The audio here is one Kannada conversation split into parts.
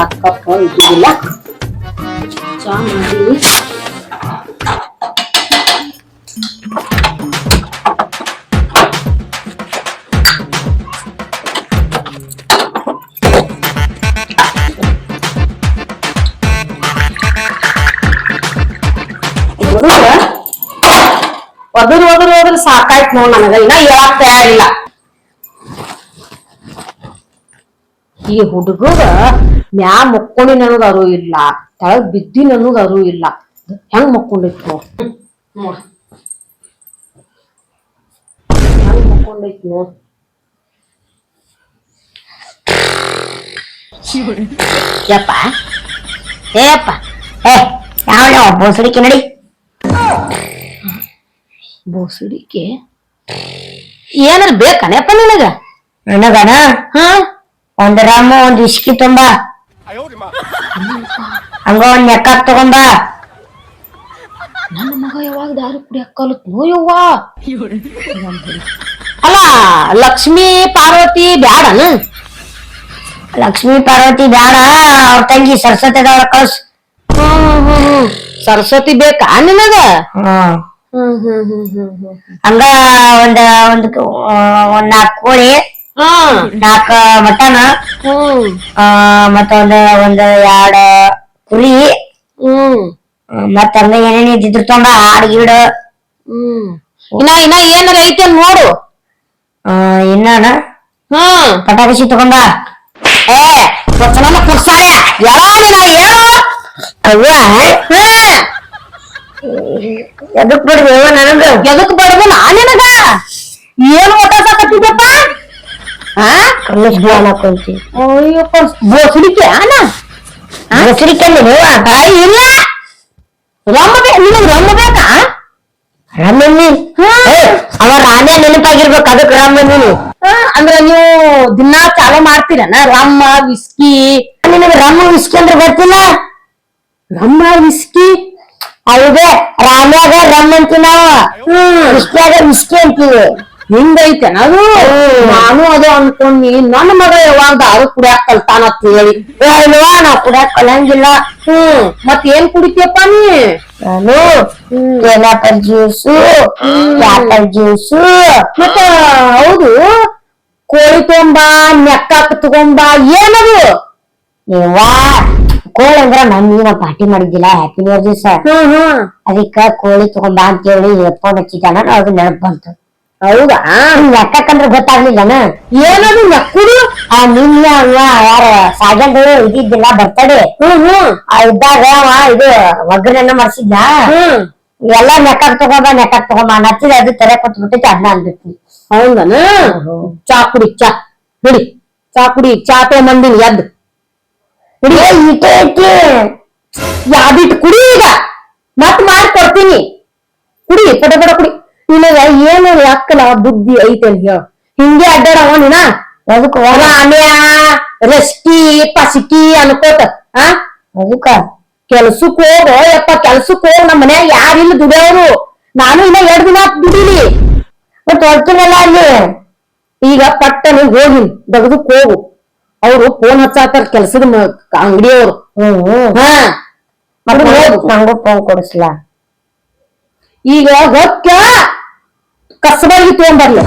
ಚಾ ಕಪ್ ಇದ್ದಿದ್ದಿಲ್ಲ ಚಾ ಮಾಡಿದ್ವಿ ಒದರ್ ಒದರ್ ಒದರ್ ಸಾಕಾಯ್ತು ನೋಡ್ ನನಗ. ಇನ್ನ ಹೇಳಕ್ ತಯಾರಿಲ್ಲ. ಈ ಹುಡುಗರ ಮ್ಯಾ ಮಕ್ಕೊಂಡಿ ಅನ್ನೋದು ಅರು ಇಲ್ಲ ತಳಗ್ ಬಿದ್ದಿ ಅನ್ನೋದು ಅರು ಇಲ್ಲ. ಹೆಂಗ್ ಮಕ್ಕೊಂಡಿತ್ತು ಹೆಂಗ್ ಮಕ್ಕೊಂಡೈತ್ ಯಪ್ಪ. ಏಪ್ಪ ಏ ಯಾವ ಬೋಸಡಿಕೆ ನಡಿ. ಬೋಸಡಿಕೆ? ಏನಾರ ಬೇಕನೆಪ್ಪ ನಿನಗ? ನನಗನ? ಹಾ. ಒಂದ್ ರಾಮ ಒಂದ್ ಇಸ್ಕಿ ತುಂಬ. ಹಂಗ ಒಂದ್ ನೆಕ್ಕಾಕ್ ತಗೊಂಬ. ನನ್ನ ಮಗ ಯಾವಾಗ ದಾರು ಕುಡಿಯಕ್ ಕಲತ್? ನೋ ಯವ್ವ. ಅಲ್ಲ ಲಕ್ಷ್ಮಿ ಪಾರ್ವತಿ ಬ್ಯಾಡನ ಲಕ್ಷ್ಮಿ ಪಾರ್ವತಿ ಬ್ಯಾಡ ಅವ್ರ ತಂಗಿ ಸರಸ್ವತಿ ಅದಾವ್ರ ಕಳ್ಸ್. ಸರಸ್ವತಿ ಬೇಕಾ ನಿನಗ? ಹ್ಮ್ ಹ್ಮ್ ಹ್ಮ್ ಹ್ಮ್ ಹ್ಮ್. ಹಂಗ ಒಂದ್ ಒಂದ್ ಒಂದ್ ನಾಲ್ಕು ಕೋಳಿ. ನಾಲ್ಕ ಮಟನ್ ಮತ್ತೊಂದ ಒಂದ್ ಎರಡ್ ಕುರಿ ಮತ್ತ ಹಂಗ ಏನೇನ್ ಇದ್ದಿದ್ರು ತೊಂಬ ಆಡ್ ಗಿಡ. ಇನ್ನ ಇನ್ನ ಏನಾರ ಐತೆ ನೋಡು. ಇನ್ನ ಹ್ಮ್. ಪಟಾಕಸಿ ತಗೊಂಡ ಏ ವಚನ ಕುರ್ಸಾಯ ಯಾವ ನೀನ ಏನು ಅವ್ವ. ಎದಕ್ ಬಡ್ದು ನನಗ? ಎದಕ್ ಬಡ್ದು ನಾನಿನಗ? ಏನು ಊಟ ಸಾಕತ್ತಿದ್ದಪ್ಪ ಕಲ್ಲಸ್ ಜ್ಞಾನ ಕೊಂತಿ ಅಯ್ಯಪ್ಪ ಬೋಸಡಿಕೆ ಅಣ್ಣ? ಬೋಸಡಿಕೆ ತಾಯಿ ಇಲ್ಲ. ರಮ್ಮ ಬೇ ನಿನಗ್ ರಮ್ಮ ಬೇಕಾ? ರಮ್ಮಣ್ಣಿ ಅವ ರಾಮೇ ನೆನಪಾಗಿರ್ಬೇಕು ಅದಕ್ಕೆ ರಮ್ಮಣ್ಣಿ ಅಂದ್ರ ನೀವು ದಿನಾ ಚಾಲು ಮಾಡ್ತೀರನ? ರಮ್ಮ ವಿಸ್ಕಿ? ನಿನಗೆ ರಮ್ಮ ವಿಸ್ಕಿ ಅಂದ್ರೆ ಗೊತ್ತಿಲ್ಲ? ರಮ್ಮ ವಿಸ್ಕಿ? ಹೌದೇ ರಾಮ್ಯಾಗ ರಮ್ ಅಂತೀವಿ ನಾವು. ವಿಸ್ಕಿಯಾಗ ವಿಸ್ಕಿ ಅಂತೀವಿ. ಹಿಂಗೈತೆ ಅದು ನಾನು ಅದು ಅನ್ಕೊಂಡಿ ನನ್ನ ಮಗ ಯಾವಾಗ ದಾರು ಕುಡಿಯಾಕ ಅಂತ ಹೇಳಿ. ಅಲ್ವಾ ನಾ ಕುಡಿಯಾಕ ಕಲಂಗಿಲ್ಲ ಹ್ಮ್. ಮತ್ ಏನ್ ಕುಡಿತೀಯಪ್ಪ ನೀ? ನಾನು ಪೈನಾಪಲ್ ಜ್ಯೂಸು ಆಪಲ್ ಜ್ಯೂಸು. ಮತ್ತ ಹೌದು. ಕೋಳಿ ತಗೊಂಬ ನೆಕ್ಕಾಕ್ ತಗೊಂಬ ಏನದು? ನೀವಾ ಕೋಳಿ ಅಂದ್ರ ನಮ್ಮೀನ ಪಾರ್ಟಿ ಮಾಡಿದ್ದಿಲ್ಲ ಹ್ಯಾಪಿ ನ್ಯೂ ಇಯರ್ ದಿವಸ. ಅದಕ್ಕ ಕೋಳಿ ತಗೊಂಬ ಅಂತ ಹೇಳಿ ಎಪ್ಪ ಹಚ್ಚಿದ್ದಾನ ಅದು ನೆನಪ್ ಬಂತು. ಹೌದಾ? ನೆಕ್ಕಕ್ಕಂದ್ರ ಗೊತ್ತಾಗ್ಲಿಲ್ಲನ? ಏನದು ನೆಕ್ಕುದು? ಆ ನಿನ್ನ ಅವ ಯಾರ ಸಾಗಂಡು ಇದಿದ್ದಿಲ್ಲ ಬರ್ತಡೆ. ಹ್ಮ್ ಹ್ಮ್. ಇದ್ದಾಗ ಅವ ಇದು ಒಗ್ಗರಣೆನ ಮಾಡ್ಸಿದ್ನ? ಎಲ್ಲ ನೆಕ್ಕಕ್ ತಗೊಂಬ ನೆಕ್ಕಕ್ ತಗೊಂಬ. ನಚ್ಚಿದ ಅದು ತೆರೆ ಕೊಟ್ಟು ಅದ್ನ ಅಂದ್ಬಿಟ್ನಿ ಹೌದನ? ಚಾ ಕುಡಿ ಚಾ. ಬಿಡಿ ಚಾ ಕುಡಿ ಚಾ ತಗೊಂಬಂದಿನಿ ಎದ್ದು. ಕುಡಿ. ಇಟ್ಟೆ ಐತಿ ಯಾವ್ದಿಟ್ಟು ಕುಡಿ ಈಗ? ಮತ್ ಮಾಡಿ ಕೊಡ್ತೀನಿ. ಕುಡಿ ಪಟ ಪಟ ಕುಡಿ. ನಿನಗ ಏನು ಯಾಕಲ ಬುದ್ಧಿ ಐತೆ ಹೇಳ. ಹಿಂಗೆ ಅಡ್ಡಾಡವ ನೀನ? ಅದಕ್ಕ ರಾಮ್ಯ ರಸ್ಟಿ ಪಸಿಕಿ ಅನ್ಕೋತ ಆ? ಅದಕ್ಕ ಕೆಲ್ಸಕ್ ಹೋಗೋ ಯಪ್ಪ ಕೆಲ್ಸಕ್ ಹೋಗ್ ನಮ್ಮ ಮನ್ಯಾಗ ಯಾರಿಲ್ಲ ದುಡಿಯೋರು ನಾನು ಇನ್ನ ಎರಡ್ ದಿನ ದುಡೀಲಿ. ಮತ್ ಹೊರ್ತಿನಲ್ಲ ಅಲ್ಲಿ. ಈಗ ಪಟ್ಟನೆ ಹೋಗಿ ದಗದಕ್ ಹೋಗು. ಅವ್ರು ಫೋನ್ ಹಚ್ಚಾತಾರ ಕೆಲ್ಸದ ಅಂಗಡಿಯವ್ರು. ಹಾ. ನಂಗೂ ಫೋನ್ ಕೊಡಿಸ್ಲ? ಈಗ ಹೊಕ್ಕ ಕಸಬಾಗಿ ತಗೊಂಬರ್ಲ.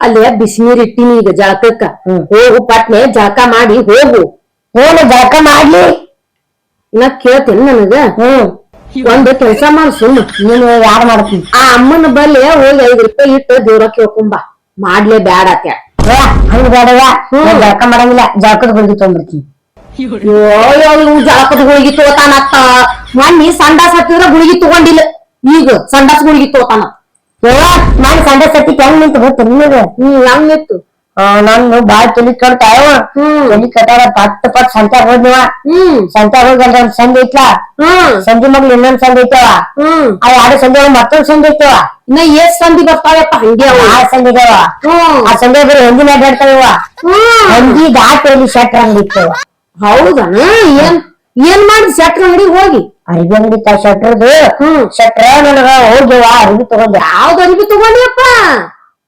ಅಲ್ಲಿ ಬಿಸಿನೀರ್ ಇಟ್ಟಿನಿ ಈಗ ಜಳಕಕ್ಕ. ಹೋಗು ಪಟ್ನೆ ಜಳಕ ಮಾಡಿ ಹೋಗು. ಹೋಗ ಜಳಕ ಮಾಡ್ಲಿ. ಇನ್ನ ಕೇಳ್ತೇನೆ ನನಗ. ಹ್ಮ್. ಒಂದು ಕೆಲಸ ಮಾಡು ಸುಮ್ಮ ನೀನು ಯಾರು ಮಾಡ್ತೀನಿ ಆ ಅಮ್ಮನ ಬಲ್ಲಿ ಹೋಗಿ ಐದು ರೂಪಾಯಿ ಇಟ್ಟು ದೇವ್ರ ಕೇಳ್ಕೊಂಬ. ಮಾಡ್ಲೇ ಬ್ಯಾಡ ಅತ್ಯ ಹಂಗ ಬೇಡವ ಜಳಕ ಮಾಡಂಗಿಲ್ಲ. ಜಳಕದ ಹೋಗಿ ತಗೊಂಡ್ಬಿಡ್ತೀನಿ ಜಳಕದ ಗುಳಿಗಿ ತೋತಾನತ್ತ ಮೊನ್ನೆ ಸಂಡಾಸ್ ಹತ್ತಿದ್ರ ಗುಳಿಗಿ ತಗೊಂಡಿಲ್ಲ. ಈಗ ಸಂಡಾಸ್ ಗುಳಿಗಿ ತೋತಾನ ಯವ್ವ ನಾನು ಸಂಡೆ ಸತಿ ಹೆಂಗ್ ನಿಂತು ಗೊತ್ತ ನಿಮಗೆ ಹ್ಮ್ ಹೆಂಗ್ ನಿಂತು? ನಾನು ಬಾಳ ತಲಿ ಕಟ್ತಾವ ಹ್ಮ್. ತಲಿ ಕಟ್ಟಾರ ಪಟ್ ಪಟ್ ಸಂತ್ಯಾಗ ಹೋದ್ನವ ಹ್ಮ್. ಸಂತ್ಯಾಗ ಹೋಗಿ ಅಲ್ಲಿ ಒಂದ್ ಸಂಧಿ ಐತ್ಲ ಹ್ಮ್. ಸಂಧಿ ಮಗ್ಳು ಇನ್ನೊಂದ್ ಸಂಧಿ ಐತವ ಹ್ಮ್. ಆ ಎರಡು ಸಂಧಿ ಒಳಗ್ ಮತ್ತೊಂದ್ ಸಂಧಿ ಐತವ ಇನ್ನ ಎಷ್ಟ್ ಸಂಧಿ ಬರ್ತಾವಪ್ಪ ಹಂಗೆ ಅವ. ಆ ಸಂಧಿ ಇದಾವ? ಹ್ಮ್. ಆ ಸಂಧಿ ಬರೀ ಹೊಂದಿನ ಅಡ್ಡಾಡ್ತಾವ ಹ್ಮ್. ಹೊಂದಿ ದಾಟಿ ಶಟ್ರ್ ಅಂಗಡಿ ಇತ್ತವ ಹೌದನ? ಏನ್? ಏನ್ ಮಾಡಿ ಶೆಟ್ರ್ ಅಂಗಡಿ ಹೋಗಿ? ಅರಿವಿ ಅಂಗಡಿ ತ ಶಟ್ರದು. ಶೆಟ್ರ ನನಗ ಹೋಗ್ಯವ ಅರಿವಿ ತಗೊಂಡೆ ಯಾವ್ದು ಅರಿವಿ ತಗೊಂಡಿಯಪ್ಪ?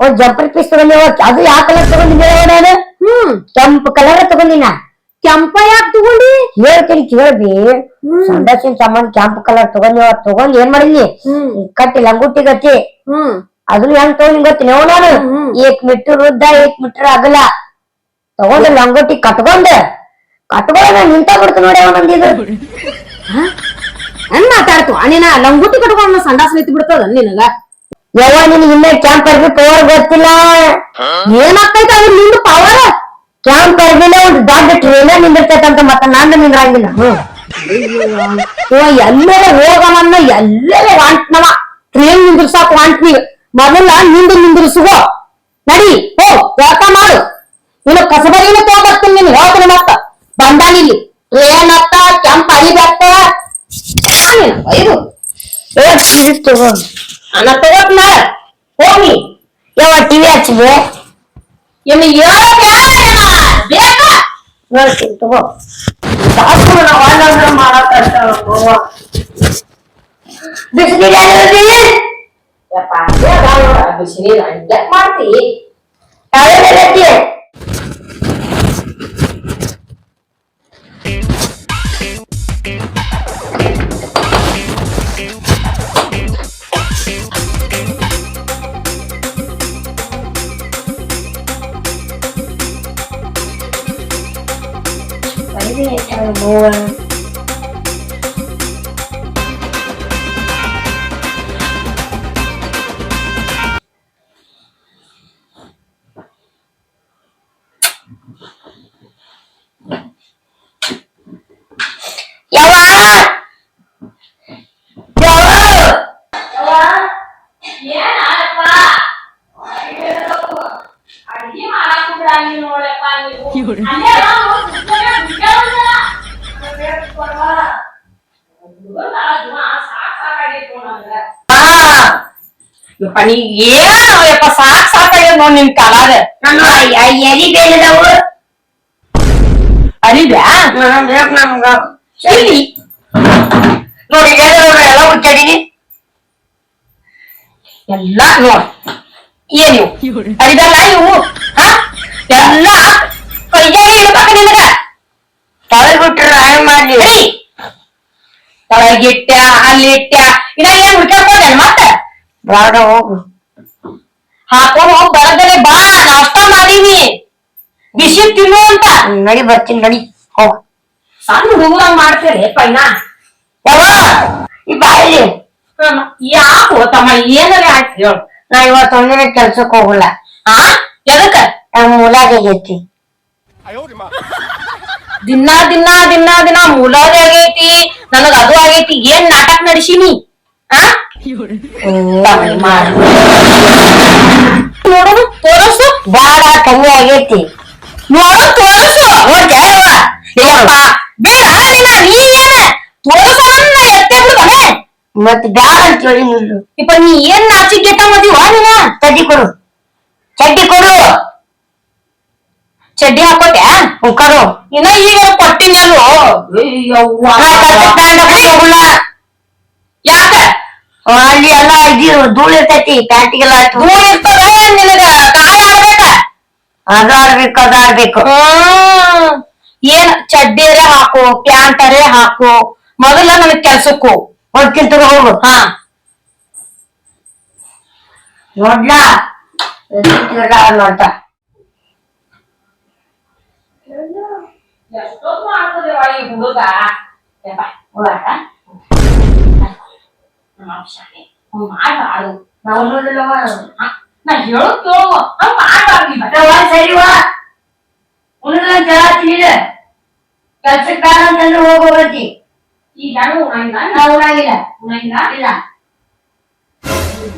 ಓ ಜಂಪರ್ ಪೀಸ್ ತಗೊಂಡಿವ ಅದು ಯಾವ ಕಲರ್ ತಗೊಂಡಿದ್ದೆ ನಾನು? ಹ್ಮ್. ಕೆಂಪು ಕಲರ್ ತಗೊಂಡಿನ? ಕೆಂಪ ಯಾಕೆ ತಗೊಂಡಿ? ಹೇಳ್ತೀನಿ ಕೇಳ್ಬಿ. ಸಂಡಸಿನ ಸಾಮಾನ್ ಕೆಂಪು ಕಲರ್ ತಗೊಂಡಿವ ತಗೊಂಡ್ ಏನ್ ಮಾಡಿದ್ನಿ? ಕಟ್ಟಿ ಲಂಗುಟ್ಟಿ ಗಟ್ಟಿ ಹ್ಮ್. ಅದನ್ನ ಹೆಂಗ್ ತಗೊಂಡ್ ಗೊತ್ತೀನಿ ನಾನು. ಏಕ್ ಮೀಟರ್ ಉದ್ದ ಏಕ್ ಮೀಟರ್ ಅಗಲ. ತಗೊಂಡು ಲಂಗೋಟಿ ಕಟ್ಕೊಂಡ್ ಕಟ್ಕೊಂಡ ನಿಂತ ಬಿಡ್ತು ನೋಡಿ ಅವನೊಂದಿದು ಹಂಗ್ ಮಾತಾಡ್ತು? ಅಣ್ಣಿನ ಲಂಗುಟಿ ಕಟ್ಕೊಂಡ್ ಸಂಡಾಸ ನಿಂತು ಬಿಡ್ತದ ನಿನಗ? ಯವ್ವ, ನಿನ್ ಇನ್ನ ಕ್ಯಾಂಪ್ ಅರ್ಬಿ ಪವರ್ ಗೊತ್ತಿಲ್ಲ. ಏನಾಗ್ತೈತೆ ಅವ್ರ ನಿಂದು ಪವರ್ ಕ್ಯಾಂಪ್ ಅರ್ಬಿನ ಒಂದು ದೊಡ್ಡ ಟ್ರೇನರ್ ನಿಂದಿರ್ತೈತಂತ ಮತ್ತ ನಾನು ನಿಂದ್ರಂಗಿಲ್ಲ. ಹ್ಮ್. ಎಲ್ಲರ ಹೋಗವನ್ನ ಎಲ್ಲರ ವಾಂಟ್ನವ ಟ್ರೇನ್ ನಿಂದ್ರಸಾಕ್ ವಾಂಟ್ ನೀವ್ ಮೊದಲ ನಿಂದು ನಿಂದ್ರಿಸುಗೋ. ನಡಿ ಓ ಜಳಕ ಮಾಡು. ಇನ್ನು ಕಸಬರಿನ ತಗೋಬರ್ತೀನಿ ನೀನು ಹೇಳ್ತೀನಿ ಮತ್ತ ಬಂದಾನಿಲ್ಲಿ. ಟ್ರೇನ್ ಅತ್ತ ಕೆಂಪ್ ಅರಿಬೇಕ ಇದು. ಅನ್ನ ತಗೋತ್ ಮಾಡ ಹೋಗಿ ಯಾವ ಟಿವಿ ಹಚ್ಚಿದೆ ಇನ್ನು ಯಾರೇನ? ಬೇಕಾ? ನೋಡ್ತೀನಿ ತಗೋ. ಸಾಕು ನಾವು ಅನ್ನ ಮಾಡಕ್ ಬಿಸಿಲಿಗೆ ಯಪ್ಪ ಬಿಸಿನೀರು ಹಂಗ್ಯಾಕ್ ಮಾಡ್ತಿ ಯಾವ್ಯಾವ ಯವ್ವ ಯವ್ವ ಯಪ್ಪ ನೀ ಏನು ಯಪ್ಪ ಸಾಕ್ ಸಾಕಾಗ್ಯದ ನೋಡ್ ನಿನ್ ಕಾಲಾಗ. ಎಲಿ ಬೇಲಿದವು ಅರಿಬ್ಯಾ ನಮ್ಗ. ಇಲ್ಲಿ ನೋಡಿ ಎಲ್ಲ ಹುಚ್ಚಾಡಿನಿ ಎಲ್ಲ ನೋಡ್. ಏನ್ ಇವು ಅರಿದಲ್ಲ ಇವು? ಹಾ? ಎಲ್ಲ? ಕೈಯಾಗ ಇಡ್ಬೇಕ ನಿನಗ? ತಲೆ ಬಿಟ್ರೆ ನಾನ್ ಮಾಡ್ಲಿ ತಳಗಿಟ್ಟ ಅಲ್ಲಿಟ್ಟ ಇನ್ನ ಏನ್ ಹುಡ್ಕಾಡ್ಕೊಂಡೆ ಬೇಡ ಹೋಗು. ಹಾಕೊಂಡು ಹೋಗಿ ಬರದಲೆ ಬಾ ನಾಷ್ಟ ಮಾಡೀನಿ. ಬಿಸಿ ತಿನ್ನು ಅಂತ. ನಡಿ ಬರ್ತೀನಿ ನಡಿ. ಹೋಗ್ ಸಣ್ಣ ಹುಡುಗರಂಗ್ ಮಾಡ್ತೇನೆ ಪೈನ? ಈ ಬಾಯಿಲಿ ಯಾಕೋ ತಮ್ಮ ಏನಾರ ಆಯ್ತು ಹೇಳು. ನಾ ಇವತ್ತು ಒಂದಿನ ಕೆಲ್ಸಕ್ಕೆ ಹೋಗಲ್ಲ. ಆ? ಎದಕ್ಕ? ಮೂಲಾಗ ಆಗೈತಿ ದಿನಾ ದಿನಾ ದಿನಾ ದಿನ ಮುಲಾದ ಆಗೈತಿ. ನನಗ ಅದು ಆಗೈತಿ. ಏನ್ ನಾಟಕ ನಡೆಸಿನಿ? ಆ. ನೋಡು ತೋರಸು. ಬಾಳ ಕಮ್ಮಿ ಆಗೈತಿ. ನೋಡು ತೋರಸು? ಯಪ್ಪ ಬೇಡ ನಿನ್ನ? ನೀ ಏನ ತೋರಸನ್ನ ಎತ್ತೆ ಬಿಡ್ತಾನೆ ಮತ್ ಬ್ಯಾಡ ಅಂತ ಹೇಳಿ ನಿಲ್ಲು. ಇಪ್ಪ ನೀ ಏನ್ ನಾಚಿಕೆ ಮದಿವ ನೀನ? ಚಡ್ಡಿ ಕೊಡು. ಚಡ್ಡಿ ಕೊಡು. ಚಡ್ಡಿ ಹಾಕೋತ್ಯಾ ಹ್ಮ್, ಕೊಡು. ಇನ್ನ ಈಗ. ನಾ ಹೋಗಲ್ಲ ಯಾಕ? ಅಲ್ಲಿ ಎಲ್ಲ ಇದು ಧೂಳು ಇರ್ತೈತಿ ಪ್ಯಾಂಟಿಗೆಲ್ಲ ಧೂಳು ಇರ್ತದ ನಿನಗ? ಕಾಯ ಆಡ್ಬೇಕ ಅದಾಡ್ಬೇಕು ಅದಾಡ್ಬೇಕು ಏನ್ ಚಡ್ಡಿರೇ ಹಾಕು ಪ್ಯಾಂಟರೆ ಹಾಕು ಮೊದಲ ನನಗ್ ಕೆಲ್ಸಕ್ಕೂ. ಹೋಗ್ತೀನಿ ತಗೋ ಹೋಗು. ಹಾ. ನೋಡ್ಲಾ? ನೋಡ್ತಾ. ಎಷ್ಟೊತ್ತು ಮಾಡ್ತದೆ ಈ ಹುಡುಗ? ನಮ್ಮ ಶಾಲೆ ಮಾಡಬಾರು ನಾವು ನೋಡಿಲ್ಲವ ನಾ ಹೇಳೋ ಕೇಳುವ. ಹಂಗ ಮಾಡಬಾರ್ದು. ಅಥವಾ ಸರಿ ವಾ ಉಳಿದ ಜಲಾತೀನಿ ಕೆಲ್ಸಕ್ಕೆ ಬೇಡ ಅಂತಂದ್ರೆ ಈಗ ಯಾರು ಉಣಂಗಿಲ್ಲ? ಇಲ್ಲ.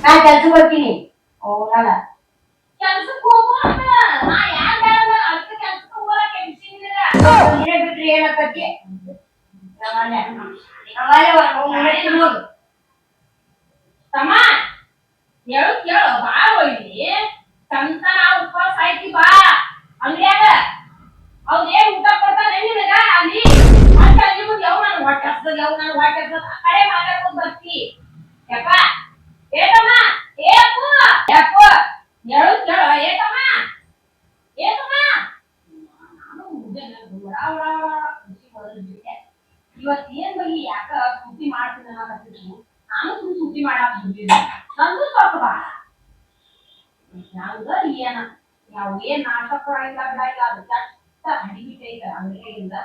ನಾ ಕೆಲ್ಸಕ್ಕೆ ಹೋಗ್ತೀನಿ. ಹೋಗಲ್ಲ ಕೆಲ್ಸಕ್ಕೆ ಹೋಗೋ ನಾ ಯಾರು ನೀನೇ ಹೋಗು ತಮ್ಮ ಹೇಳು ಕೇಳು. ಬಾ ಸಂತ ಸಂತಾನ, ಉಪವಾಸ ಆಯ್ತಿ, ಬಾ. ಅಂಗಡಿಯಾಗ. ಏನ್ ಊಟ ಕೊಡ್ತಾನೆ ನಿನಗ? ಅಲ್ಲಿ. ಅಂತ ಮುಂದೆ ಯಾವ ನಾನು ಹೊಟ್ಟೆ ಹಸ್ದದ ಯಾವ ನಾನು ಹೊಟ್ಟೆ ಹಸ್ದದ ಆ ಕಡೆ ಮಾತಾಡ್ಕೊಂಡ್ ಬರ್ತಿ ಯಪ್ಪ ಏತಮ್ಮ ಏ ಅಪ್ಪು ಯಪ್ಪ ಹೇಳು ಕೇಳು ಏತಮ್ಮ ಏತಮ್ಮ ನಾನು ಮುಂಜಾನೆ ಉಡ ಉಡ ಉಡ ಖುಷಿ ಬದಲ್ಬಿಟ್ಟೆ ಇವತ್ತು ಏನ್ ಬಗಿ ಯಾಕ ಸುದ್ದಿ ಮಾಡ್ತೀನಿ ಅನ್ನಕತ್ತಿದ್ರು ನಾನು ಸುಮ್ ಸುದ್ದಿ ಮಾಡಾಕ್ ಬಿಟ್ಟಿದ್ದೆ ನಂದು ಸ್ವಲ್ಪ ಬಾ ನಂದ ಏನ ನಾವು ಏನ್ ನಾಟಕ ಅದು ಚಟ್ಟ ಹಡಿಬಿಟ್ಟೈತೆ ಅಂಗಡಿಯಿಂದ.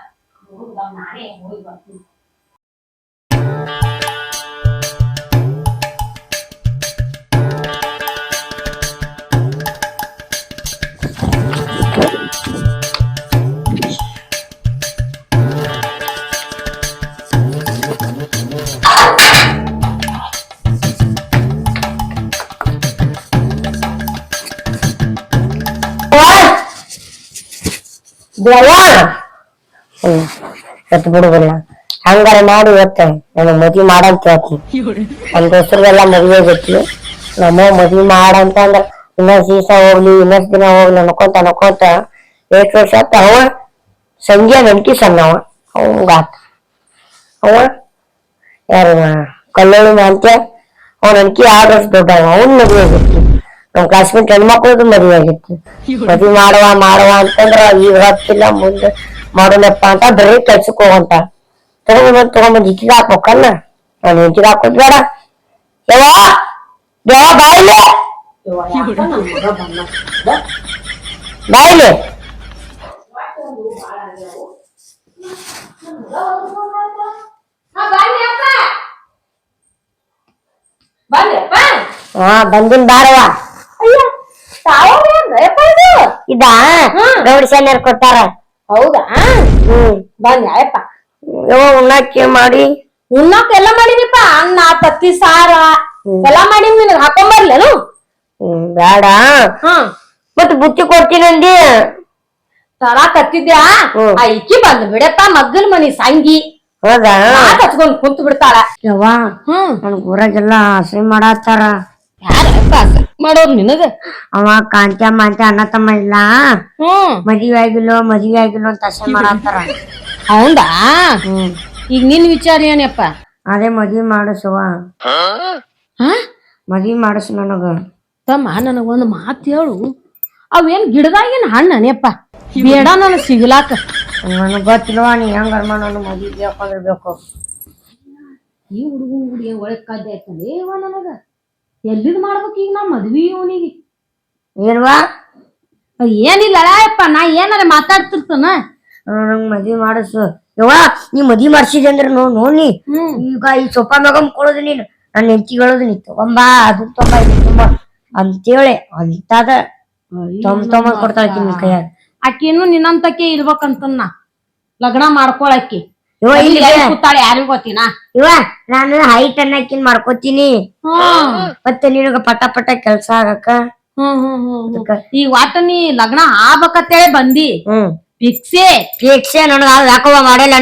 ನಾನೇ ಹೋಗಿ ಬರ್ತೀನಿ. ಎತ್ ಬಿಡುದಿಲ್ಲ ಹಂಗಾರ ಮಾಡಿ ಇವತ್ತ ನನಗ್ ಮದ್ವಿ ಮಾಡಂತ ಹೇಳ್ತೀನಿ. ನಮ್ ದೋಸ್ತರಿಗೆಲ್ಲ ಮದ್ವೆ ಆಗೈತಿ ನಮ್ಮ ಮದ್ವಿ ಮಾಡಂತ ಅಂದ್ರ ಇನ್ನೊಂದ್ ದಿವಸ ಹೋಗ್ಲಿ, ಇನ್ನೊಂದ್ ದಿನ ಹೋಗ್ಲಿ ಅನ್ಕೊಂತ ಅನ್ಕೊಂತ ಎಷ್ಟ್ ವರ್ಷ ಆತ. ಅವ ಸಂಜೆ ನಂಟಿ ಸಣ್ಣವ ಅವಂಗ ಆತ. ಅವ ಯಾರು ಕಲ್ಲೋಳಿ ಅಂತ ಅವ ನನ್ಕಿ ಆರು ವರ್ಷ ದೊಡ್ಡವ. ಅವನ್ ಮದ್ವೆ ಆಗೈತಿ ನಮ್ ಕ್ಲಾಸ್ಮೇಟ್ ಹೆಣ್ಮಕ್ಳದ್ದು ಮದುವೆ ಆಗಿತ್ತು. ಮದ್ವಿ ಮಾಡುವ ಮಾಡುವ ಅಂತಂದ್ರ ಈಗ ರೊಕ್ಕಿಲ್ಲ ಮುಂದೆ ಮಾಡೋಣಪ್ಪ ಅಂತ ಬರೀ ಕೆಲ್ಸಕ್ಕೆ ಹೋಗಂತ ತಗೊಂಡ್ಬಂದ್ ತಗೊಂಬಂದ್ ಇಕ್ಕಿಗೆ ಹಾಕ್ಬೇಕಲ್ಲ? ನಾನು ಇಕ್ಕಿಗೆ ಹಾಕೋದ್ ಬೇಡ. ಯಾವ ಯಾವ ಬಾಯಿಲೆ? ಬಾಯಿಲೆ? ಹಾ ಬಂದಿನ್ ಬಾರವಾ ಇದು? ಗೌಡಿ ಶಾಲೆಯರ್ ಕೊಟ್ಟಾರ ಹೌದಾ? ಹ್ಮ್. ಬಂದ್ ಯಪ್ಪ ಯಾವ ಉಣ್ಣಾಕಿ ಮಾಡಿ. ಉಣ್ಣಾಕ ಎಲ್ಲ ಮಾಡಿನಿಪ್ಪ ಅನ್ನ ತತ್ತಿ ಸಾರ. ಎಲ್ಲಾ ಮಾಡಿ ನಿನಗ್ ಹಾಕೊಂಬರ್ಲೇನು ಹ್ಮ್ ಬೇಡ ಹ್ಮ್ ಮತ್ ಬುತ್ತಿ ಕೊಡ್ತೀನಿ ಅಂದಿ. ತರಾಕ್ ಹತ್ತಿದ್ಯಾ ಐಕಿ ಆ ಇಕ್ಕಿ ಬಂದ್ ಬಿಡಪ್ಪ ಮಗ್ಗಲ್ ಮನಿ ಸಂಗಿ. ಹೌದಾ? ಕಚ್ಕೊಂಡ್ ಕುಂತ ಬಿಡ್ತಾಳ ಯವ್ವ ಹ್ಮ್. ನನ್ ಊರಾಗೆಲ್ಲ ಹಸಿ ಮಾಡತ್ತಾರ. ಯಾರಪ್ಪ ಮಾಡೋರ್ ನಿನಗ? ಅವ ಕಾಂಚ ಮಾಂಚ ಅಣ್ಣ ತಮ್ಮ ಇಲ್ಲ ಹ್ಮ್. ಮದ್ವಿ ಆಗಿಲ್ಲೋ ಮದ್ವೆ ಆಗಿಲ್ಲೋ ಅಂತ ಅಸೆ ಮಾಡತ್ತಾರ. ಹೌದಾ? ಈಗ ನಿನ್ ವಿಚಾರ ಏನಪ್ಪ? ಅದೇ ಮದ್ವಿ ಮಾಡಿಸುವ ಹಾ? ಮದ್ವಿ ಮಾಡಿಸು ನನಗ. ತಮ್ಮ ನನಗ ಒಂದ್ ಮಾತ್ ಹೇಳು. ಅವೇನ್ ಗಿಡದಾಗಿನ ಹಣ್ಣನೇಪ್ಪ ಬೇಡ ನನಗ್ ಸಿಗ್ಲಾಕ. ನನಗ್ ಗೊತ್ತಿಲ್ವಾ ನೀ ಹೆಂಗ ನಾನು ಮದ್ವಿ ಬೇಕು ಅಂದ್ರೆ ಬೇಕು ಈ ಹುಡುಗನ ಹುಡುಗಿ ಒಳಗ್ ಆಯ್ತಲ್ಲ ಇವ ನನಗ? ಎಲ್ಲಿದ್ ಮಾಡ್ಬೇಕು ಈಗ ನಾ ಮದ್ವಿ ಇವನಿಗೆ ಏನ್ವಾ ಏನಿಲ್ಲ ಅಪ್ಪ ನಾ ಏನಾರ ಮಾತಾಡ್ತಿರ್ತಾನ? ನಂಗ್ ಮದ್ವಿ ಮಾಡಿಸು. ಯವ್ವ ನೀ ಮದ್ವಿ ಮಾಡ್ಸಿದೆ ಅಂದ್ರೆ ನೋ ನೋಡಿ ಈಗ ಈ ಸೊಪ್ಪ ಮಗಮ್ ಕೊಡೋದು ನೀನು. ನನ್ನ ಹೆಂಡತಿ ಹೇಳೋದು ನೀ ತಗೊಂಬಾ ಅದು ತೊಂಬ ಇದು ತುಂಬ ಅಂತೇಳಿ ಅಂತದ. ತೊಂಬ ತೊಂಬ ಕೊಡ್ತಾಳ ನಿನ್ ಕೈಯಾಗ. ಆಕಿನೂ ನಿನ್ನಂತಕ್ಕೆ ಇರ್ಬೇಕಂತನ್ನ. ಲಗ್ನ ಮಾಡ್ಕೊಳಕ್ಕಿ ಯವ್ವ ಇಲ್ಲಿ. ಕೂತಾಳೆ ಯಾರಿಗೂ ಗೊತ್ತಿನ ಇವ ನಾನು ಹೈಟ್ ಅನ್ನಕಿನ್ ಮಾಡ್ಕೋತೀನಿ. ಮತ್ತೆ ನಿನಗ ಪಟ ಪಟ ಕೆಲ್ಸ ಆಗಕ್ಕ? ಈ ವಾಟ ನೀ ಲಗ್ನ ಆಗ್ಬೇಕಂತೇಳಿ ಬಂದಿ. ಫಿಕ್ಸೇ ಫಿಕ್ಸೆ ನನಗ ಯಾಕವ್ವ ಮಾಡಲ್ಲ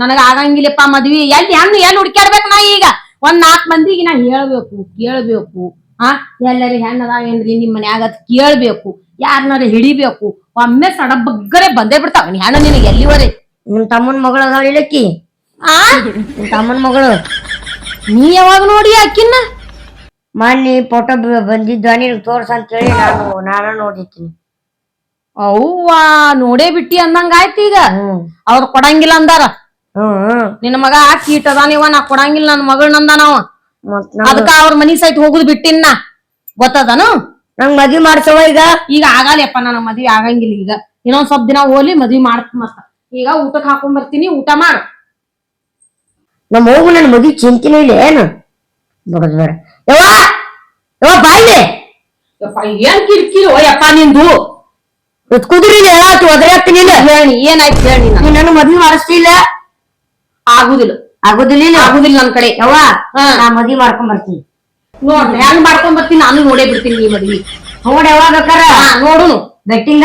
ನನಗ ಆಗಂಗಿಲ್ಲಪ್ಪ ಮದ್ವಿ. ಎಲ್ಲಿ ಹೆಣ್ಣು ಎಲ್ಲಿ ಹುಡ್ಕ್ಯಾಡ್ಬೇಕು ನಾ ಈಗ? ಒಂದ್ ನಾಲ್ಕ್ ಮಂದಿಗೆ ನಾ ಹೇಳ್ಬೇಕು ಕೇಳ್ಬೇಕು. ಆ? ಎಲ್ಲರಿ ಹೆಣ್ಣದ ಏನ್ರಿ ನಿಮ್ ಮನ್ಯಾಗ ಅದ್ ಕೇಳ್ಬೇಕು. ಯಾರನ್ನಾರ ಹಿಡಿಬೇಕು. ಒಮ್ಮೆ ಸಡಬಗ್ಗರೆ ಬಂದೇ ಬಿಡ್ತಾವ. ಹೆಣ್ಣು ನಿನಗೆ ಎಲ್ಲಿವರೆ? ನಿಮ್ ತಮ್ಮನ ಮಗಳು ಅದಾಳ ಇಳಕ್ಕಿ ಆ? ನಿಮ್ ತಮ್ಮನ ಮಗಳು? ನೀ ಯಾವಾಗ ನೋಡಿ ಅಕ್ಕಿನ್ನ ಮೊನ್ನೆ ಫೋಟೋ ಬಂದಿದ್ದ ನೀನು ತೋರ್ಸ ಅಂತೇಳಿ ನಾನು ನಾನ ನೋಡಿರ್ತೀನಿ ಅವ್ವ ನೋಡೇ ಬಿಟ್ಟಿ ಅಂದಂಗ ಆಯ್ತು ಈಗ. ಅವ್ರು ಕೊಡಂಗಿಲ್ಲ ಅಂದಾರ. ನಿನ್ನ ಮಗ ಕೀಟ್ ಅದಾನಿವ ನಾ ಕೊಡಂಗಿಲ್ಲ ನನ್ನ ಮಗಳ್ ನಂದಾನವ ಅದಕ್ಕ ಅವ್ರ ಮನಿ ಸೈಟ್ ಹೋಗುದ್ ಬಿಟ್ಟಿನ್ನ. ಗೊತ್ತದನು? ನಂಗ್ ಮದ್ವಿ ಮಾಡ್ಸವ ಈಗ? ಈಗ ಆಗಲ್ಲಪ್ಪ ನನಗ್ ಮದ್ವಿ ಆಗಂಗಿಲ್ಲ ಈಗ. ಇನ್ನೊಂದ್ ಸ್ವಲ್ಪ ದಿನ ಹೋಲಿ ಮದ್ವಿ ಮಾಡ್ತ ಮಸ್ತ. ಈಗ ಊಟಕ್ಕೆ ಹಾಕೊಂಡ್ ಬರ್ತೀನಿ ಊಟ ಮಾಡು. ನಮ್ಮ ಹೋಗು ನನ್ನ ಮದ್ವಿ ಚಿಂತಿನ ಇಲ್ಲ ಏನು? ನೋಡುದು ಬೇಡ. ಯವ್ವ? ಯವ್ವ ಬಾಯ್ಲಿ ಯಪ್ಪ ಏನ್ ಕಿರಿಕಿರಿ ಓ ಯಪ್ಪ ನಿಂದು? ಕುದುರಿ ಹೇಳಾತು ಒದರಾಗ್ತೀನಿ ಹೇಳಿ ಏನಾಯ್ತು ಹೇಳಿ ನೀ ನನ್ನ ಮದ್ವಿ ಮಾಡಿಸ್ತಿಲ್ಲ? ಆಗುದಿಲ್ಲ. ಆಗುದಿಲ್ಲ ಇಲ್ಲ? ಆಗುದಿಲ್ಲ ನನ್ ಕಡೆ. ಯವ್ವ. ನಾ ಮದ್ವಿ ಮಾಡ್ಕೊಂಡ್ ಬರ್ತೀನಿ. ನೋಡ್ ಹೆಂಗ್ ಮಾಡ್ಕೊಂಡ್ ಬರ್ತೀನಿ? ನಾನು ನೋಡೇ ಬಿಡ್ತೀನಿ ಈ ಮದ್ವಿ. ನೋಡ್ ಯಾವಾಗ ಬೇಕಾರ. ಹಾ ನೋಡುನು. ಬೆಟ್ಟಿಂಗ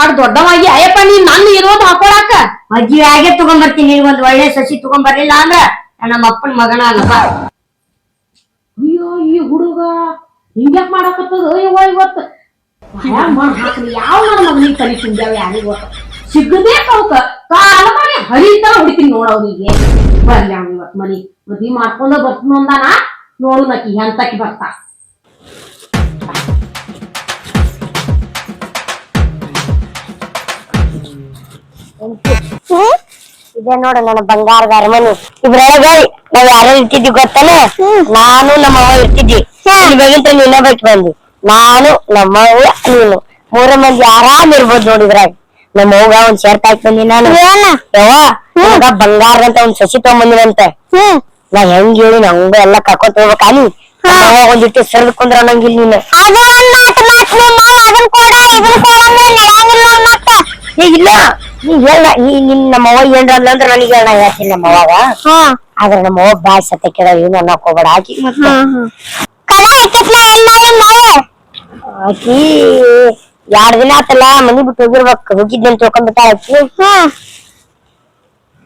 ಆಡ್ ದೊಡ್ಡವಾಗಿ ಅಯ್ಯಪ್ಪ ನೀನ್ ನನ್ನ ಇರೋದು ಹಾಕೊಳಕ. ಮದ್ವೆ ಆಗೇ ತಗೊಂಡ್ ಬರ್ತೀನಿ ನೀನ್ ಒಂದ್ ಒಳ್ಳೆ ಸಸಿ ತಗೊಂಡ್ ಬರ್ಲಿಲ್ಲ ಅಂದ್ರ ನಮ್ಮ ಅಪ್ಪನ ಮಗನ ಅಲ್ಲಪ್ಪ ಅಯ್ಯೋ ಈ ಹುಡುಗ ಹಿಂಗ್ಯಾಕ್ ಮಾಡಕತ್ತದ? ಅಯ್ಯೋ ಇವತ್ತು. ಮಾಡ್ ಹಾಕ್ಲಿ ಯಾವ ನನ್ನ ಮಗನಿಗೆ ತಲೆ ತುಂಬ್ಯಾವ ಯಾರಿಗ ಸಿಗಬೇಕು ಅವಕ್ಕ. ಕಾಲ ಮಾಡಿ ಹರಿತಾ ಹುಡುಕಿನಿ ನೋಡ ಅವ್ರಿಗೆ ಬರ್ಲಿ ಅವ್ನ ಇವತ್ ಮನಿ. ಮದ್ವಿ ಮಾಡ್ಕೊಂಡ ಬರ್ತೀನಿ ಅಂದಾನ? ನೋಡು ನಕಿ ಎಂತಕಿ ಬರ್ತಾ. ಇದೇ ನೋಡ ನನ್ನ ಬಂಗಾರದ ಅರಮನೆ. ಇದ್ರೊಳಗ ನಾವ್ ಯಾರು ಇರ್ತಿದ್ವಿ ಗೊತ್ತಾನೆ? ನಾನು ನಮ್ಮ ಅವ್ವ ಇರ್ತಿದ್ವಿ. ಬೇಗಿಂತ ನೀನೇ ಬಂದ್ವಿ. ಬಂದಿ ನಾನು ನಮ್ಮ ಅವ್ವ ನೀನು. ಮೂರ ಮಂದಿ ಆರಾಮ್ ಇರ್ಬೋದು ನೋಡಿದ್ರಾಗ ನಮ್ಮ ಅವ್ಗ ಒಂದ್ ಶರ್ಟ್ ಹಾಕಿ ಬಂದಿ ನಾನು. ಯವ್ವ ಬಂಗಾರ ಅಂತ ಒಂದ್ ಸಸಿ ತಗೊಂಬಂದಿನಂತೆ. ನಾ ಹೆಂಗ್ ಹೇಳಿ ನಂಗ ಎಲ್ಲ ಕರ್ಕೊತ ಹೋಗ್ಬೇಕಾನಿ ಒಂದಿಟ್ಟು ಸರ್ದ್ ಕುಂದ್ರ ನಂಗಿಲ್ಲ ನೀನು. ಏ ಇಲ್ಲ. ನೀ ಹೇಳ. ನೀ ನಿನ್ ನಮ್ಮವ್ವ ಏನ್ರ ಅಂದ್ರ ನನಗೆ ಹೇಳ. ಹೇಳ್ತೀನಿ ನಮ್ಮ ಅವಾಗ ಆದ್ರೆ ನಮ್ಮವ್ವ ಬಾಯ್ ಸತ್ತ ಕೇಳ ಏನು ಅನ್ನಕ್ ಹೋಗ್ಬೇಡ. ಆಕಿ ಮತ್ತ ಆಕಿ ಎರಡ್ ದಿನ ಆತಲ್ಲ ಮನಿ ಬಿಟ್ಟು ಹೋಗಿರ್ಬೇಕು. ಹೋಗಿದ್ದೆ ತಿಳ್ಕೊಂಡ್ಬಿಟ್ಟ ಆಕಿ.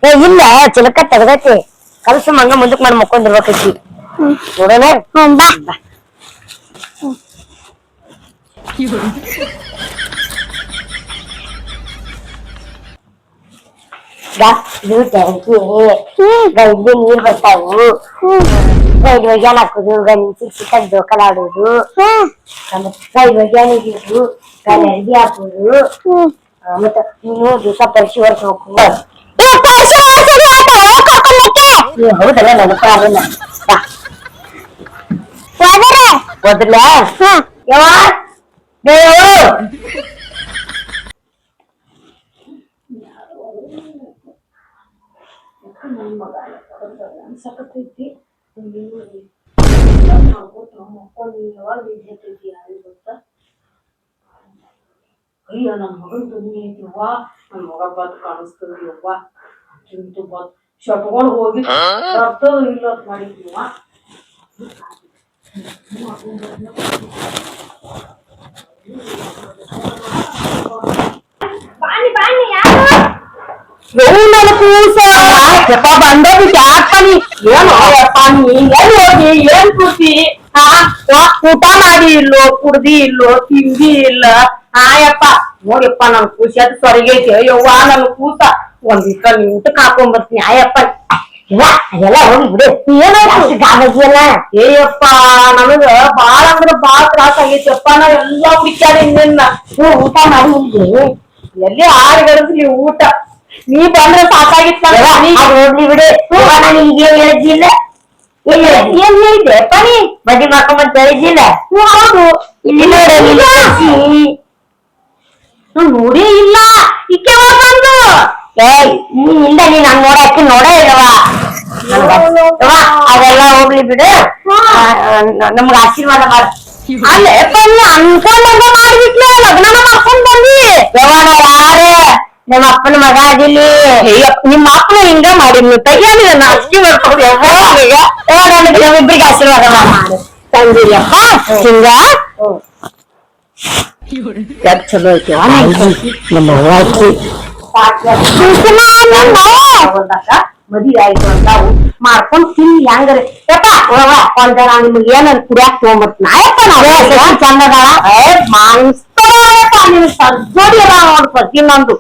ಏ ಇಲ್ಲ. ಚಿಲಕ ತೆಗ್ದೈತಿ. ಕಲ್ಸ ಮಂಗ ಮುಂದಕ್ ಮಾಡಿ ಮಕ್ಕೊಂಡಿರ್ಬೇಕು ಆಕಿ. ನೋಡೋಣ. ಬಾ. ಗಾ ಇದು ಟ್ಯಾಂಕಿ ಗೈಲಿ ನೀರ್ ಬರ್ತಾವು ಗೈಡ್ ಒಗ್ಯಾನ ಹಾಕುದು ಗಂಜಿ ಚಿಕನ್ ಜೋಕಲಾಡುದು ಗೈಡ್ ಒಗ್ಯಾನ ಇಡುದು ಗಲ್ ಅರ್ಬಿ ಹಾಕುದು ಆ, ಮತ್ತ ನೀನು ದಿವಸ ಪರಿಶಿ ಹೊರ್ಸ್ಬೇಕು ನಮ್ಮ ಬಾ. ಹೋದ್ರಲ್ಲ ಯವ್ವ ಬೇ ಯವ್ವ. ಅಯ್ಯ ನನ್ ಮಗನ್ ದುನಿ ಐತಿವ್ವ. ನನ್ ಮಗ ಬದ್ ಕಾಣಿಸ್ತದ್ಯವ್ವ. ಚಿಂತು ಬದ್ ಶಟ್ಕೊಂಡು ಹೋಗಿ ರಕ್ತ ಇಲ್ಲ ಅಂತ ಬಾನಿ ಬಾನಿ ಯಾರು? ನನ್ನ ಬಂದೋಗಿ ಯಾಕ ನೀ ಏನು ಯಪ್ಪ ನೀ? ಎಲ್ಲಿ ಹೋಗಿ ಏನ್ ಕೂತಿ ಹಾ ವಾ, ಊಟ ಮಾಡಿ ಇಲ್ಲೋ ಕುಡ್ದಿ ಇಲ್ಲೋ ತಿಂದಿ ಇಲ್ಲ? ಹಾ ಯಪ್ಪ ನೋಡಿಯಪ್ಪ ನನ್ ಕೂಸಿ ಅದು ಸೊರಗೈತಿ ಅಯ್ಯವ್ವ ನನ್ ಕೂಸ. ಒಂದ್ ದಿವಸ ನೀ ಊಟಕ್ಕೆ ಹಾಕೊಂಡ್ ಬರ್ತೀನಿ ಆಯಪ್ಪ ಯವ್ವ, ಅದೆಲ್ಲ ಹೋಗಿ ಬಿಡು. ಏನಾಯ್ತು ಗಾಬಗಿಯಲ್ಲ ಏಯಪ್ಪ ನನಗ ಬಾಳ ಅಂದ್ರ ಬಾಳ ತ್ರಾಸ ಆಗೈತಿಯಪ್ಪ ನಾ ಎಲ್ಲಾ ಹುಡುಕ್ಯಾಡಿ ನಿನ್ನ. ನೀವು ಊಟ ಮಾಡಿ ಇಲ್ಲಿ ಎಲ್ಲಿ ಆರು ಗಳಿಸ್ಲಿ ಊಟ? ನೀ ಬಂದ್ರೆ ಸಾಕಾಗಿತ್ತ ಹೋಗ್ಲಿ ಬಿಡು. ನಾನು ಈಗ ಏನ್ ಹೇಳಿದ್ದಿಲ್ಲ. ಏನ್ ಹೇಳಿದ್ದಿ? ಏನ್ ಹೇಳಿದೆ ಪನಿ ಮದ್ವೆ ಮಾಡ್ಕೊಂಬಂತ ಹೇಳಿದ್ದಿಲ್ಲ. ಹೌದು. ಇಲ್ಲಿ ನೋಡಿ ನಿನ್ನ ಸಸಿ. ನಾನ್ ನೋಡೇ ಇಲ್ಲ. ಇಕ್ಕೆ ಬಂದು? ಏಯ್ ನಿನ್ನಿಂದ ನೀನ್ ಹಂಗ್ ನೋಡಕ್ಕೆ ನೋಡೇ ಇಲ್ಲವಾ ಅದೆಲ್ಲ ಹೋಗ್ಲಿ ಬಿಡು. ನಮ್ಗ ನ- ಆಶೀರ್ವಾದ ಮಾಡ. ಅಲ್ಲೇ ಪನಿ ಅನ್ಕೊಂಡಂಗ ಮಾಡ್ಬಿಟ್ಲೆ ಲಗ್ನ ಮಾಡ್ಕೊಂಡ್ ಬಂದಿ. ಯವ್ವ ನಾವ್ ಯಾರೇ? ನಮ್ಮ ಅಪ್ಪನ ಮಗ ಅದಿಲ್ಲಿ ನಿಮ್ಮ ಅಪ್ಪನ ಹಿಂಗ ಮಾಡಿದ್ನು ತಯ್ಯಾಲಿ ನನ್ನ ಅಕ್ಕಿ ಮಾಡ್ಕೊಂಡು ಯವ್ವ? ಈಗ ಯವ್ವ ನಮ್ಗೆ ನಮ್ಮಿಬ್ರಿಗೆ ಆಶೀರ್ವಾದ ಮಾಡು ತಂದಿರಿಯಪ್ಪ ಹಿಂಗ ಯಾಕ್ ಚಲೋ ಐತಿ? ನಮ್ಮ ಅವ್ವ ಆಕಿ ಮದುವೆ ಆಯ್ತು ಅಂತ ಅವು ಮಾಡ್ಕೊಂಡ್ ತಿನ್ನಿ ಹೆಂಗರ. ಯಪ್ಪ ಹೋಗ ಒಂದ ನಾ ನಿಮ್ಗೆ ಏನಾರ ಕುಡಿಯಾಕ ತಗೊಂಬರ್ತೀನಿ. ಆಯಪ್ಪ ನಾವು ಚಂದದಾಳ ಮಾನ್ಸ್ತಪ್ಪ ನಿನ್ ಸರ್ಜೋಡಿ ಅದ ನೋಡ್ಪ ನಂದು.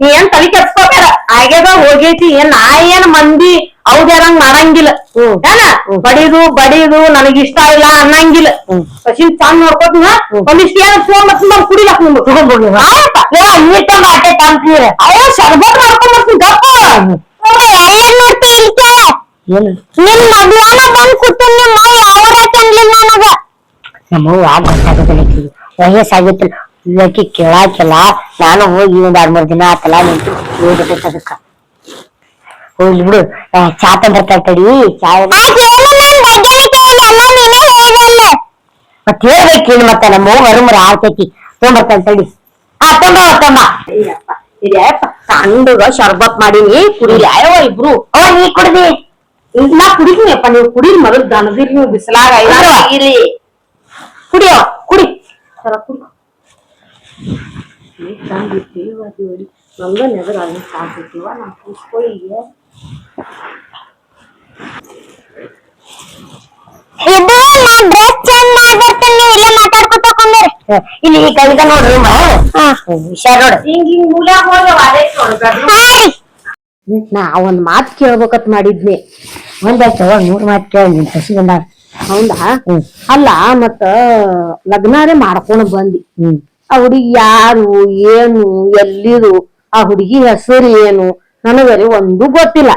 ನೀ ಏನ್ ತಲೆ ಕೆಡ್ಸ್ಕೋಬೇಡ? ಆಗ್ಯದ ಹೋಗೈತಿ ಏನ್ ನಾ ಏನ್ ಮಂದಿ ಅವ್ದ್ಯಾರಂಗ್ ಮಾಡಂಗಿಲ್ಲ. ಏನ? ಬಡಿದು ಬಡಿದು ನನಗ್ ಇಷ್ಟ ಇಲ್ಲ ಅನ್ನಂಗಿಲ್ಲ. ಸಚಿನ್ ಚಂದ ನೋಡ್ಕೋತೀನ ಒಂದಿಷ್ಟು ಏನ್ ತಗೊಂಬರ್ತೀನಿ ನಾವು ಕುಡಿಲಾಕ ನಿಮ್ಗೆ ತಗೊಂಡ್ಬಿಡ್ಲಿ ಇನ್ನಿಟ್ಟ ಬಾಟೆ ತಂತೀರ ಅಯ್ಯೋ ಶರ್ಬತ್ ಮಾಡ್ಕೊಂಡ್ ಬರ್ತೀನಿ ಗಪ್ಪ. ನಿನ್ ಮದ್ಯಾನ ಬಂದ್ ಕೂತೀನಿ ನಿಮ್ಮ ಯಾವ ಚಂದ್ಲಿಲ್ಲ ನನಗ? ನಮ್ಮ ಗೊತ್ತಾಗೋದಿಲ್ಲ ವಯಸ್ಸಾಗಿತ್ತು ಇವಕ್ಕೆ ಕೇಳಾಕಿಲ್ಲ ನಾನು ಹೋಗಿ ಒಂದ್ ಎರಡ್ ಮೂರ್ ದಿನ ಆತಲ್ಲ ನಿಂತು ಹೋಗ್ಬಿಟ್ಟೈತೆ ಅದಕ್ಕ ಹೋಗ್ಲಿ ಬಿಡು. ಆ, ಚಾ ತಂದಿರ್ತಾಳ ತಡಿ ಚಾ ಮತ್ ಹೇಳ್ಬೇಕೇನು ಮತ್ತ ನಮ್ಮ ಅವ್ವ ಹೊರಮರ ಆಳ್ತೈತಿ. ತೊಗೊಂಬರ್ತಾಳ ತಡಿ. ಆ ತೊಂಬ ತೊಂಬ ಸಣ್ಣಗ ಶರ್ಬತ್ ಮಾಡೀನಿ ಕುಡಿಲಿ ಅಯ್ಯವ ಇಬ್ರು. ಓ ನೀ ಕುಡ್ದಿ. ನಾ ಕುಡಿತೀನಿಪ್ಪ ನೀವು ಕುಡೀರಿ ಮೊದಲು ದನದಿರಿ ನೀವು ಬಿಸಿಲಾಗ ಇರಿ ಕುಡಿಯೋ ಕುಡಿ. ಸರ ಕುಡಿ ನಮ್ಗ ನೆದರ ಅಲ್ಲಿ ಸಾಕಿರ್ತೀವ ನಾ ಕೂಸ್ಕೊಳ್ಳಿ ಇದು ನಾ ಡ್ರೆಸ್ ಚೇಂಜ್ ಮಾಡ್ಬರ್ತೇನೆ ನೀವು ಇಲ್ಲೇ ಮಾತಾಡ್ಕೊತ ಕುಂದ್ರಿ ಇಲ್ಲಿ ಕವಿದ ನೋಡ್ರಿ ಹುಷಾರ್ ನೋಡು. ಹಿಂಗ್ ಹಿಂಗ್ ಮೂಲ್ಯಾಗ ಹೋಗ್ಯವ ಅದೇ ನಾ ಒಂದ್ ಮಾತ್ ಕೇಳ್ಬೇಕತ್ ಮಾಡಿದ್ನಿ. ಒಂದಾಯ್ತು ಮೂರ್ ಮಾತು ಕೇಳಿ ನಿನ್ ಸಸಿ ಬಂದಾರ ಹೌದಾ? ಅಲ್ಲ ಮತ್ತ ಲಗ್ನಾರೇ ಮಾಡ್ಕೊಂಡ್ ಬಂದಿ. ಆ ಹುಡುಗಿ ಯಾರು ಏನು ಎಲ್ಲಿದು ಆ ಹುಡುಗಿ ಹೆಸರು ಏನು ನನಗರಿ ಒಂದು ಗೊತ್ತಿಲ್ಲ.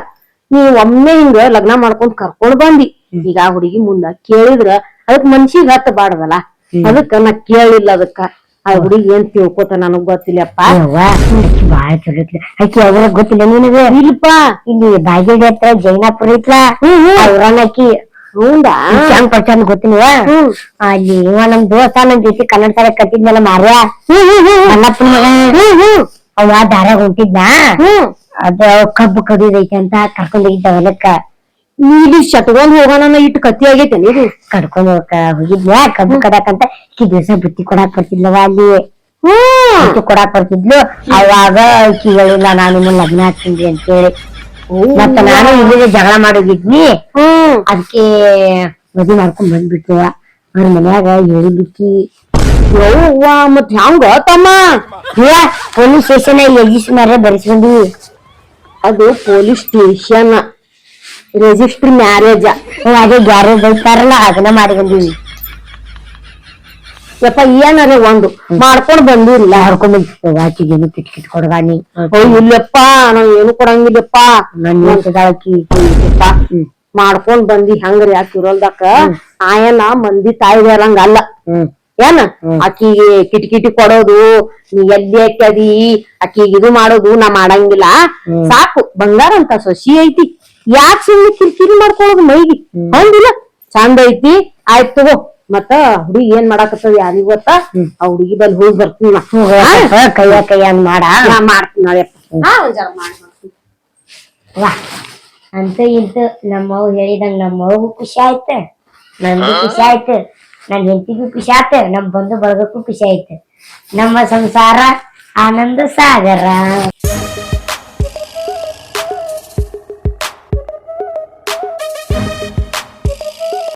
ನೀ ಒಮ್ಮೆ ಹಿಂಗ ಲಗ್ನ ಮಾಡ್ಕೊಂಡ್ ಕರ್ಕೊಂಡ್ ಬಂದಿ. ಈಗ ಆ ಹುಡುಗಿ ಮುಂದ ಕೇಳಿದ್ರ ಅದಕ್ ಮನ್ಸಿಗೆ ಹತ್ತ ಬಾಡ್ದಲ್ಲ ಅದಕ್ಕ ನಾ ಕೇಳಿಲ್ಲ ಅದಕ್ಕ. ಆ ಹುಡುಗಿ ಏನ್ ತಿಳ್ಕೊತ ನನಗ್ ಗೊತ್ತಿಲ್ಲಪ್ಪ. ಆಕಿ ಬಾಳ ಚಲೋ ಐತ್ಲ. ಆಕಿ ಅವ್ರ ಗೊತ್ತಿಲ್ಲ ನಿನಗೆ? ಇಲ್ಲಪ್ಪ. ಇಲ್ಲಿ ಬಾಗಿಲ್ ಹತ್ರ ಜೈನಾಪುರ ಐತ್ಲ? ಅವ್ರನ್ನಕಿ ಹೌದಾ ಹೆಂಗ್ ಪರ್ಚಂದ್ ಗೊತ್ತಿಲ್ವ. ಅಲ್ಲಿ ಇವ ನಮ್ ದೋಸ್ತ ನಮ್ ಜೊತೆ ಕನ್ನಡ ಸಾರ ಕಟ್ಟಿದ್ನಲ್ಲ ಮಾರ್ಯ? ಮಗ. ಅವ ದಾರ್ಯಾಗ ಹೊಂಟಿದ್ನ? ಅದ ಕಬ್ಬು ಕಡಿದೈತಿ ಅಂತ ಕರ್ಕೊಂಡ್ ಹೋಗಿದ್ದ ಹೊಲಕ್ಕ. ನೀಲಿ ಶಟ್ಕೊಂಡ್ ಹೋಗೋಣ ಇಟ್ಟು ಕತ್ತಿ ಆಗೈತೆ ಇದು ಕಡ್ಕೊಂಡ್ ಹೋಗಕ ಹೋಗಿದ್ನ ಕಬ್ಬು ಕಡಕಂತ ಈ ದಿವಸ ಬುತ್ತಿ ಕೊಡಾಕ್ ಬರ್ತಿದ್ಲವ ಅಲ್ಲಿ. ಹ್ಮ್. ಬುತ್ತಿ ಕೊಡಾಕ್ ಬರ್ತಿದ್ಲು. ಅವಾಗ ಆಕಿ ಹೇಳಿಲ್ಲ ನಾನು ನಿಮ್ಮ ಲಗ್ನ ಹಾಕ್ತೀನಿ ಅಂತೇಳಿ ಮತ್ತ ನಾನು ಇಲ್ಲಿಗೆ ಜಗಳ ಮಾಡೋಗಿದ್ನಿ ಹ್ಮ್. ಅದಕ್ಕೆ ಮದ್ವೆ ಮಾಡ್ಕೊಂಡ್ ಬಂದ್ಬಿಟ್ಟು ಅವ್ರ ಮನ್ಯಾಗ ಹೇಳಿಬಿಕ್ಕಿ ಯವ್ವ ಮತ್ ಹೆಂಗ ತಮ್ಮ ಏ ಪೊಲೀಸ್ ಸ್ಟೇಷನ್ ರಿಜಿಸ್ಟರ್ ಬರೆಸ್ಕೊಂಡಿ. ಅದು ಪೊಲೀಸ್ ಸ್ಟೇಷನ್. Register marriage. ಅದೇ ಗ್ಯಾರೇಜ್ ಐತಾರಲ್ಲ ಅದನ್ನ ಮಾಡಿ ಬಂದೀವಿ ಯಪ್ಪ ಏನಾರ ಒಂದು? ಮಾಡ್ಕೊಂಡ್ ಬಂದಿಲ್ಲ ಮಾಡ್ಕೊಂಡ್ ಆಕಿಗೇನು ಕಿಟ್ ಕಿಟ್ ಕೊಡಗಾನಿ ಓ ಇಲ್ಲಪ್ಪ ನಾವ್ ಏನು ಕೊಡಂಗಿಲ್ಲಪ್ಪ. ನನ್ ಯಪ್ಪ, ಮಾಡ್ಕೊಂಡ್ ಬಂದಿ. ಹೆಂಗ್ರಿ ಯಾಕೆ ಇರೋಲ್ದಕ್ಕ ಆಯನ ಮಂದಿ ತಾಯಿದಾರಂಗ ಅಲ್ಲ ಏನ? ಆಕಿಗೆ ಕಿಟಕಿಟಿ ಕೊಡೋದು ನೀ ಎಲ್ಲಿ ಹಾಕ್ಯದಿ ಆಕಿಗೆ ಇದು ಮಾಡೋದು ನಾ ಮಾಡಂಗಿಲ್ಲ. ಸಾಕು ಬಂಗಾರ ಅಂತ ಸೊಸಿ ಐತಿ. ಯಾಕೆ ಸುಮ್ನೆ ಕಿರಿಕಿರಿ ಮಾಡ್ಕೊಳ್ಳೋದು ಮೈಗಿ? ಹೌದಿಲ್ಲ? ಚಂದ ಐತಿ ಆಯ್ತು ತಗೋ. ಮತ್ತ ಹುಡುಗಿ ಏನ್ ಮಾಡಾಕತ್ತದ ಯಾರಿಗ್ ಗೊತ್ತಾ? ಆ ಹುಡುಗಿ ಬಲ್ಲಿ ಹೋಗಿ ಬರ್ತೀನಿ. ಕೈಯ ಕೈಯ ಮಾಡ? ನಾ ಮಾಡ್ತೀನಿ ನಾಳೆಪ್ಪ. ಹಾ ಒಂದ್ ಜರ ಮಾಡ್ ವಾ. ಅಂತ ಇಂತ ನಮ್ಮವ್ ಹೇಳಿದಂಗ ನಮ್ಮವ್ಗೂ ಖುಷಿ ಆಯ್ತ. ನಂದು ಖುಷಿ ಆಯ್ತು. ನನ್ ಹೆಂಡತಿಗೂ ಖುಷಿ ಆಯ್ತು. ನಮ್ ಬಂಧು ಬಳಗಕ್ಕೂ ಖುಷಿ ಆಯ್ತು. ನಮ್ಮ ಸಂಸಾರ ಆನಂದ ಸಾಗರ.